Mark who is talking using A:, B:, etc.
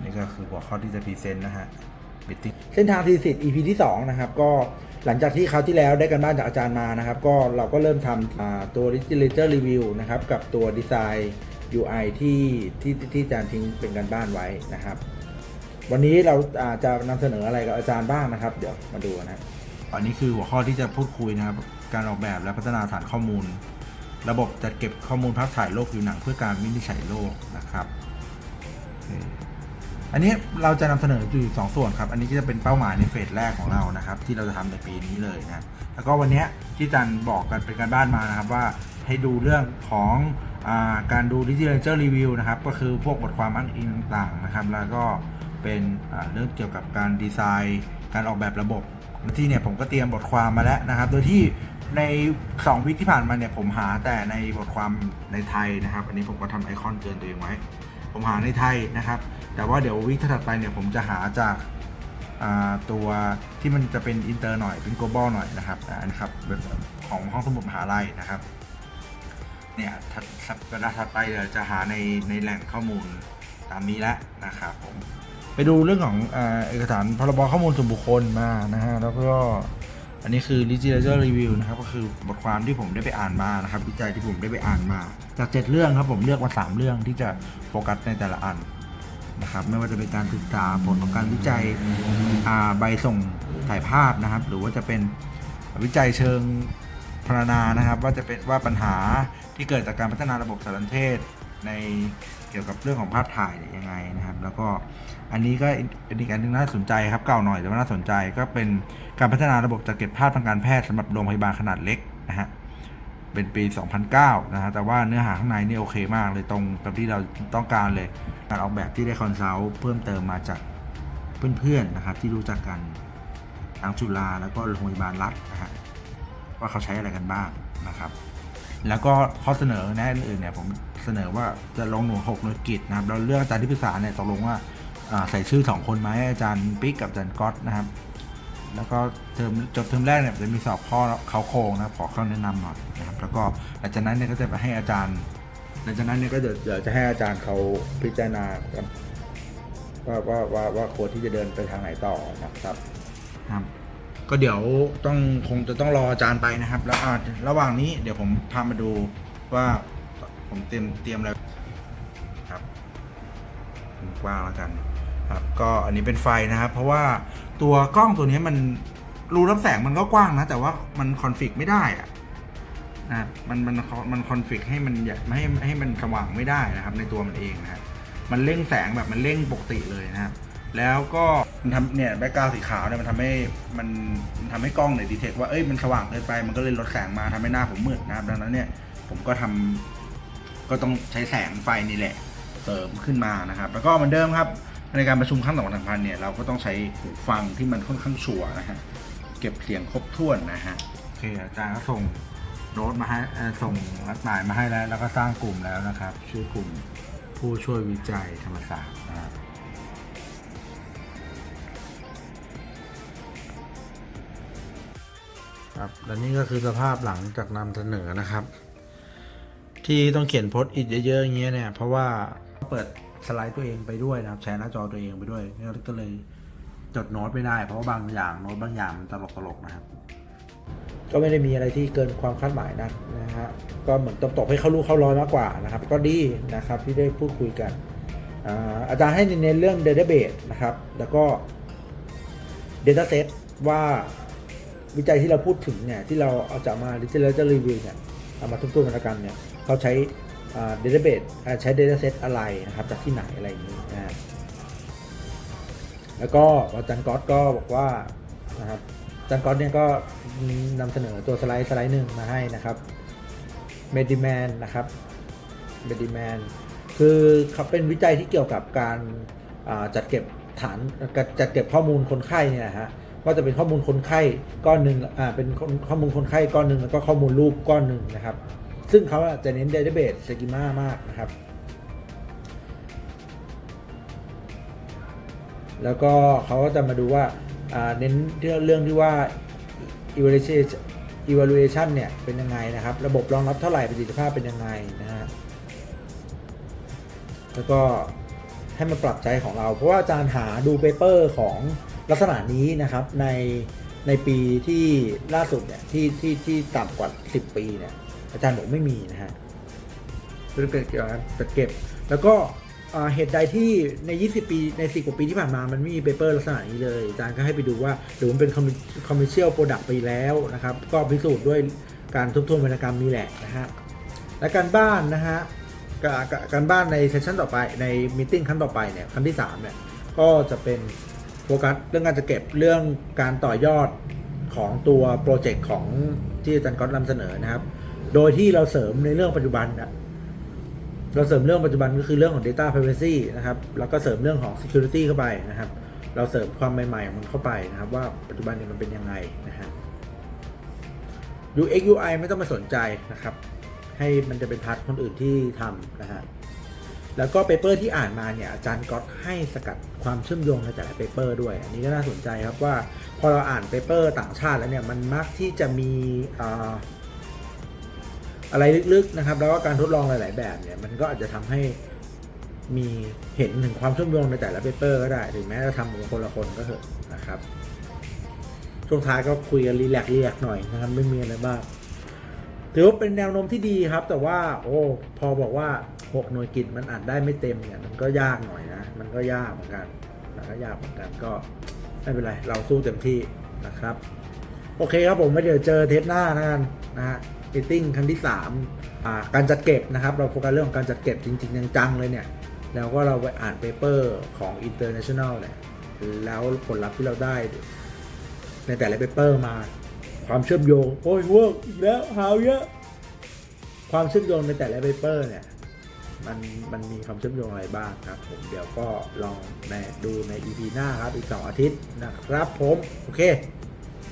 A: นนี้ก็คือหัวข้อที่จะพรีเซนต์นะฮะบิตติ้ง
B: เส้นทางทีสิทธิ์ EP ที่2นะครับก็หลังจากที่คราวที่แล้วได้กันบ้านจากอาจารย์มานะครับ ก็เราก็เริ่มทำอ่าตัว Literature Review นะครับกับตัวดีไซน์ UI ที่ที่ที่อาจารย์ทิ้งเป็นกันบ้านไว้นะครับ วันนี้เราอ่าจะนำเสนออะไรกับอาจารย์บ้างนะครับ เดี๋ยวมาดูนะ
A: อันนี้คือหัวข้อที่จะพูดคุยนะครับ การออกแบบและพัฒนาฐานข้อมูล ระบบจัดเก็บข้อมูลภาพถ่ายโลกผิวหนังเพื่อการวินิจฉัยโรคนะครับโอันนี้เราจะนำเสนออยู่สองส่วนครับ อันนี้ก็จะเป็นเป้าหมายในเฟสแรกของเรานะครับ ที่เราจะทำในปีนี้เลยนะแล้วก็วันนี้ที่จันบอกกันเป็นการบ้านมานะครับว่าให้ดูเรื่องของอาการดู literature review นะครับ ก็คือพวกบทความอ้างอิงต่างๆนะครับ แล้วก็เป็นเรื่องเกี่ยวกับการดีไซน์ การออกแบบระบบที่เนี่ยผมก็เตรียมบทความมาแล้วนะครับ โดยที่ใน 2 วิคที่ผ่านมาเนี่ยผมหาแต่ในบทความในไทยนะครับ อันนี้ผมก็ทำไอคอนเตือนตัวเองไว้ ผมหาในไทยนะครับ แต่ว่าเดี๋ยววิคถัดไปเนี่ยผมจะหาจากาตัวที่มันจะเป็นอินเตอร์หน่อยเป็น global หน่อยนะครับอันนี้ครับของห้องสมุดมหาลัยนะครับเนี่ยถัดสัปดาห์ถัดไปเดี๋ยวจะหาในในแหล่งข้อมูลตามนี้แล้วนะครับผมไปดูเรื่องของเอ่อเอกสารพรบข้อมูลส่วนบุคคลมานะฮะแล้วก็อันนี้คือ literature review นะครับก็คือบทความที่ผมได้ไปอ่านมานะครับวิจัยที่ผมได้ไปอ่านมา จาก 7 เรื่องครับผมเลือกมา 3 เรื่องที่จะโฟกัสในแต่ละอัน นะครับไม่ว่าจะเป็นการศึกษาผลของการวิจัยใบส่งถ่ายภาพนะครับ หรือว่าจะเป็นวิจัยเชิงพรรณนานะครับ ว่าจะเป็นว่าปัญหาที่เกิดจากการพัฒนาระบบสารสนเทศในเกี่ยวกับเรื่องของภาพถ่ายเนี่ยยังไงนะครับ แล้วก็อันนี้ก็เป็นอีกอันนึงน่าสนใจครับเก่าหน่อยแต่ว่าน่าสนใจก็เป็นการพัฒนาระบบจัดเก็บภาพทางการแพทย์สำหรับโรงพยาบาลขนาดเล็กนะฮะ เป็นปี 2009 นะฮะ แต่ว่าเนื้อหาข้างในนี่โอเคมากเลยตรงกับที่เราต้องการเลย การออกแบบที่ได้คอนซัลท์เพิ่มเติมมาจากเพื่อนๆนะครับที่รู้จักกันทั้งจุฬาแล้วก็โรงพยาบาลรัฐนะฮะว่าเขาใช้อะไรกันบ้างนะครับ แล้วก็ข้อเสนอแนะอื่นๆเนี่ยผมเสนอว่าจะลงหน่วยหกหน่วยกิจนะครับเราเลือกอาจารย์ที่ปรึกษาเนี่ยตกลงว่าอ่าใส่ชื่อสองคนไหมอาจารย์ปิ๊กกับอาจารย์ก๊อตนะครับ แล้วก็เทอมจบเทอมแรกเนี่ยจะมีสอบข้อเขาโครงนะครับขอข้อแนะนำหน่อยนะครับแล้วก็หลังจากนั้นเนี่ยก็จะไปให้อาจารย์ หลังจากนั้นเนี่ยก็เดี๋ยวเดี๋ยวจะให้อาจารย์เขาพิจารณากันว่าว่าว่าว่าโค้ดที่จะเดินไปทางไหนต่อนะครับครับ ก็เดี๋ยวต้องคงจะต้องรออาจารย์ไปนะครับ แล้วอาระหว่างนี้เดี๋ยวผมพามาดูว่าผมเตรียมเตรียมอะไรครับกว้างแล้วกันครับ ก็อันนี้เป็นไฟนะครับ เพราะว่า ตัวกล้องตัวนี้มันรูรับแสงมันก็กว้างนะ แต่ว่ามันคอนฟิกไม่ได้อะนะมันมันมันคอนฟิกให้มันอย่าไม่ให้ให้มันสว่างไม่ได้นะครับ ในตัวมันเองนะครับมันเร่งแสงแบบมันเร่งปกติเลยนะครับ แล้วก็มันทำเนี่ยแบ็กกราวสีขาวเนี่ยมันทำให้มันมันทำให้กล้องเนี่ยดีเทคว่าเอ้ยมันสว่างเกินไปมันก็เลยลดแสงมาทำให้หน้าผมมืดนะครับ ดังนั้นเนี่ยผมก็ทำก็ต้องใช้แสงไฟนี่แหละ เสริมขึ้นมานะครับ แล้วก็เหมือนเดิมครับ ในการประชุมครั้งสองสามพันเนี่ยเราก็ต้องใช้หูฟังที่มันค่อนข้างชัวร์นะฮะเก็บเสียงครบถ้วนนะฮะโอเคอาจารย์ก็ส่งโน้ตมาให้เอ่อส่งนัดหมายมาให้แล้ว แล้วก็สร้างกลุ่มแล้วนะครับ ชื่อกลุ่มผู้ช่วยวิจัยธรรมศาสตร์นะครับครับและนี่ก็คือสภาพหลังจากนำเสนอนะครับ ที่ต้องเขียนโพสต์อิทเยอะๆอย่างเงี้ยเนี่ยเพราะว่าเปิด สไลด์ตัวเองไปด้วยนะครับ แชร์หน้าจอตัวเองไปด้วยก็เลยจดโน้ตไม่ได้ เพราะว่าบางอย่างโน้ตบางอย่างมันตลกตลกๆนะครับ ก็ไม่ได้มีอะไรที่เกินความคาดหมายนักนะฮะก็เหมือนตบตบให้เข้ารู้เข้ารอยมากกว่านะครับ ก็ดีนะครับที่ได้พูดคุยกันอาจารย์ให้เน้นเรื่อง Database นะครับ แล้วก็ Dataset ว่าวิจัยที่เราพูดถึงเนี่ยที่เราเอาจากมา Literature Review เนี่ยเอามาทุบๆกันกันเนี่ยเขาใช้ อ่า Database อ่าใช้ Dataset อะไรนะครับ จากที่ไหนอะไรอย่างนี้นะฮะแล้วก็อาจารย์ก๊อตก็บอกว่านะครับอาจารย์ก๊อตเนี่ยก็นำเสนอตัวสไลด์สไลด์หนึ่งมาให้นะครับ Mediman นะครับ Mediman คือเขาเป็นวิจัยที่เกี่ยวกับการจัดเก็บฐานจัดเก็บข้อมูลคนไข้เนี่ยนะฮะก็จะเป็นข้อมูลคนไข้ก้อนหนึ่งอ่าเป็นข้อมูลคนไข้ก้อนหนึ่งแล้วก็ข้อมูลรูปก้อนหนึ่งนะครับ ซึ่งเขาจะเน้น database schema มากนะครับ แล้วก็เขาก็จะมาดูว่าอ่าเน้นเรื่องที่ว่า evaluation evaluation เนี่ยเป็นยังไงนะครับ ระบบรองรับเท่าไหร่ประสิทธิภาพเป็นยังไงนะฮะแล้วก็
B: ให้มันปรับใจของเรา เพราะว่าอาจารย์หาดูเปเปอร์ของลักษณะนี้นะครับในในปีที่ล่าสุดเนี่ยที่ที่ที่ต่ำกว่า 10 ปีเนี่ย อาจารย์บอกไม่มีนะฮะเรื่องเกี่ยวกับจัดเก็บ แล้วก็เหตุใดที่ใน 20 ปี ใน 10 กว่าปีที่ผ่านมา มันไม่มีเปเปอร์ลักษณะนี้เลย อาจารย์ก็ให้ไปดูว่า หรือมันเป็นคอมมิชเชียลโปรดักต์ไปแล้วนะครับ ก็พิสูจน์ด้วยการทบทวนวรรณกรรมนี่แหละนะฮะ และการบ้านนะฮะกะกะการบ้านในเซสชันต่อไป ในมิ팅ครั้งต่อไปเนี่ย ครั้งที่ 3 เนี่ย ก็จะเป็นโฟกัสเรื่องการจะเก็บ เรื่องการต่อยอดของตัวโปรเจกต์ของที่อาจารย์ก๊อตนำเสนอนะครับ โดยที่เราเสริมในเรื่องปัจจุบันนะเราเสริมเรื่องปัจจุบันก็คือเรื่องของ Data Privacy นะครับ แล้วก็เสริมเรื่องของ Security เข้าไปนะครับ เราเสริมความใหม่ๆของมันเข้าไปนะครับ ว่าปัจจุบันเนี่ยมันเป็นยังไงนะฮะ UX UI ไม่ต้องมาสนใจนะครับ ให้มันจะเป็นพาร์ทคนอื่นที่ทำนะฮะ แล้วก็เปเปอร์ที่อ่านมาเนี่ยอาจารย์ก๊อตให้สกัดความเชื่อมโยงในแต่ละเปเปอร์ด้วย อันนี้ก็น่าสนใจครับว่าพอเราอ่านเปเปอร์ต่างชาติแล้วเนี่ยมันมักที่จะมีอ่า อะไรลึกๆนะครับ แล้วก็การทดลองหลาย ๆ แบบเนี่ยมันก็อาจจะทำให้มีเห็นถึงความเชื่อมโยงในแต่ละเปเปอร์ก็ได้ถึงแม้จะทำกับคนละคนก็เถอะนะครับช่วงท้ายก็คุยกันรีแลกซ์รีแลกหน่อยนะครับไม่มีอะไรมากถือว่าเป็นแนวโน้มที่ดีครับ แต่ว่าโอ้พอบอกว่า 6 หน่วยกิจมันอ่านได้ไม่เต็มเนี่ยมันก็ยากหน่อยนะ มันก็ยากเหมือนกันมันก็ยากเหมือนกันก็ไม่เป็นไร เราสู้เต็มที่นะครับ โอเคครับผมไว้เดี๋ยวเจอเทปหน้านะกันนะฮะ มิ팅ครั้งที่3าการจัดเก็บนะครับ เราโฟกัสเรื่องของการจัดเก็บจริง ๆ จังๆ เลยเนี่ย แล้วก็เราไปอ่านเปเปอร์ของ International เนี่ยแล้วผลลัพธ์ที่เราได้ในแต่ละเปเปอร์มา ความเชื่อมโยง โอ้ยเวิร์กอีกแล้วหาวเยอะ ความเชื่อมโยงในแต่ละเปเปอร์เนี่ยมันมันมีความเชื่อมโยงอะไรบ้างครับผมเดี๋ยวก็ลองในดูใน EP หน้าครับอีก 2 อาทิตย์นะครับผม โอเค